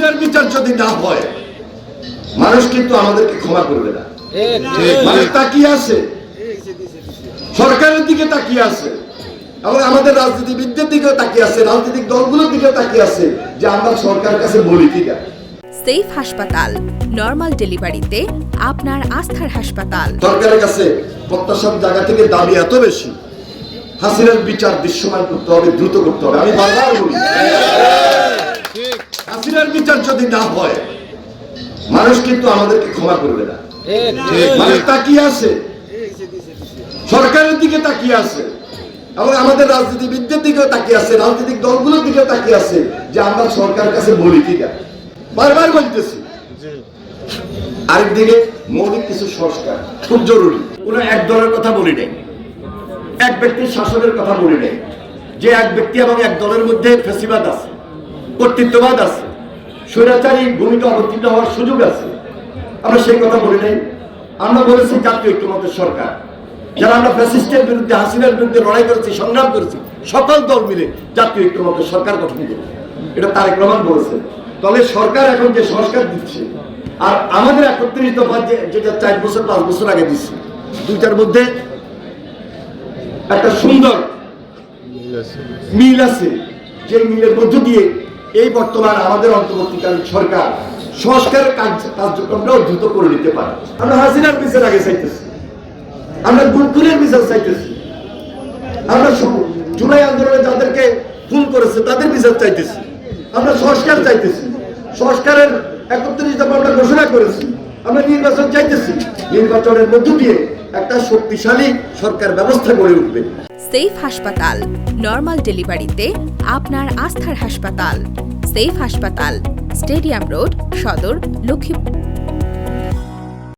হাসিনার বিচার যদি না হয় মানুষ কিন্তু আমাদেরকে ক্ষমা করবে না মানুষ তাকিয়ে আছে সরকারের দিকে তাকিয়ে আছে এবং আমাদের রাজনীতিবিদদের দিকেও তাকিয়ে আছে রাজনৈতিক দলগুলোর দিকেও তাকিয়ে আছে যে আমরা সরকারের কাছে বলি কিনা সেফ হাসপাতাল নর্মাল ডেলিভারিতে আপনার আস্থার হাসপাতাল সরকারের কাছে প্রত্যাশার জায়গা থেকে দাবি এত বেশি হাসিনার বিচার দৃশ্যমান করতে হবে দ্রুত করতে হবে আমি বারবার বলি হাসিনার বিচার যদি না হয়, মানুষ কিন্তু আমাদেরকে ক্ষমা করবে না। মানুষ তাকিয়ে আছে। সরকারের দিকে তাকিয়ে আছে। এবং আমাদের রাজনীতিবিদদের দিকেও তাকিয়ে আছে, রাজনৈতিক দলগুলোর দিকেও তাকিয়ে আছে যে আমরা কাছে বলি কিনা বারবার বলতেছি। আরেকদিকে মৌলিক কিছু সংস্কার খুব জরুরি। কোনো এক দলের কথা বলি নাই। এক ব্যক্তির শাসনের কথা বলি নাই। যে এক ব্যক্তি এবং এক দলের মধ্যে ফেসিবাদ আছে, কর্তৃত্ববাদ আছে স্বৈরাচারী ভূমিকা অবতীর্ণ হওয়ার সুযোগ আছে। আমরা সেই কথা বলি নাই। আমরা বলেছি জাতীয় ঐক্যমতের সরকার। যারা আমরা ফ্যাসিস্টের বিরুদ্ধে, হাসিনার বিরুদ্ধে লড়াই করেছি, সংগ্রাম করেছি, সকল দল মিলে জাতীয় ঐক্যমতের সরকার গঠন করবে এটা তারেক রহমান বলেছেন তাহলে সরকার এখন যে সংস্কার দিচ্ছে, আর আমাদের একত্রিশ দফা যেটা চার বছর, পাঁচ বছর আগে দিচ্ছে দুইটার মধ্যে একটা সুন্দর মিল আছে। যে মিলের মধ্য দিয়ে এই বর্তমান আমাদের অন্তর্বর্তীকালীন সরকার সংস্কারের কার্যক্রমটাও দ্রুত করে নিতে পারে। আমরা হাসিনার বিচার আগে চাইতেছি। আমরা গুলকুলের বিচার চাইতেছি। আমরা জুলাই আন্দোলনে যাদেরকে খুন করেছে তাদের বিচার চাইতেছি। আমরা সংস্কার চাইতেছি। সংস্কারের একত্রিশ দফা আমরা ঘোষণা করেছি। আমরা নির্বাচন চাইতেছি। নির্বাচনের মধ্য দিয়ে একটা শক্তিশালী সরকার ব্যবস্থা গড়ে উঠবে। সেফ হাসপাতাল। নর্মাল ডেলিভারিতে আপনার আস্থার হাসপাতাল। সেফ হাসপাতাল স্টেডিয়াম রোড সদর লক্ষ্মীপুর।